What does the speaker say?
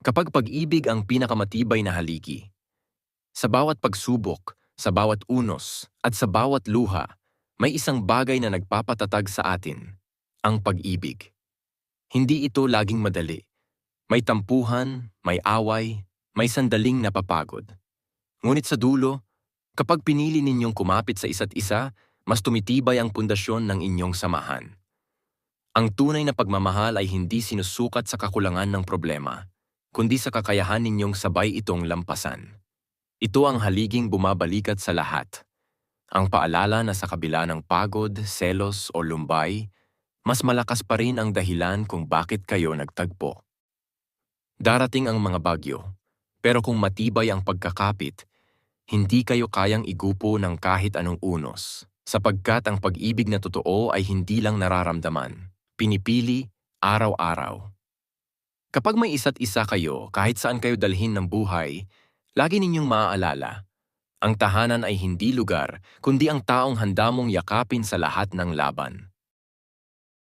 Kapag pag-ibig ang pinakamatibay na haligi, sa bawat pagsubok, sa bawat unos, at sa bawat luha, may isang bagay na nagpapatatag sa atin, ang pag-ibig. Hindi ito laging madali. May tampuhan, may away, may sandaling napapagod. Ngunit sa dulo, kapag pinili ninyong kumapit sa isa't isa, mas tumitibay ang pundasyon ng inyong samahan. Ang tunay na pagmamahal ay hindi sinusukat sa kakulangan ng problema, kundi sa kakayahan ninyong sabay itong lampasan. Ito ang haliging bumabalikat sa lahat. Ang paalala na sa kabila ng pagod, selos o lumbay, mas malakas pa rin ang dahilan kung bakit kayo nagtagpo. Darating ang mga bagyo, pero kung matibay ang pagkakapit, hindi kayo kayang igupo ng kahit anong unos, sapagkat ang pag-ibig na totoo ay hindi lang nararamdaman, pinipili araw-araw. Kapag may isa't isa kayo kahit saan kayo dalhin ng buhay, lagi ninyong maaalala, ang tahanan ay hindi lugar kundi ang taong handa mong yakapin sa lahat ng laban.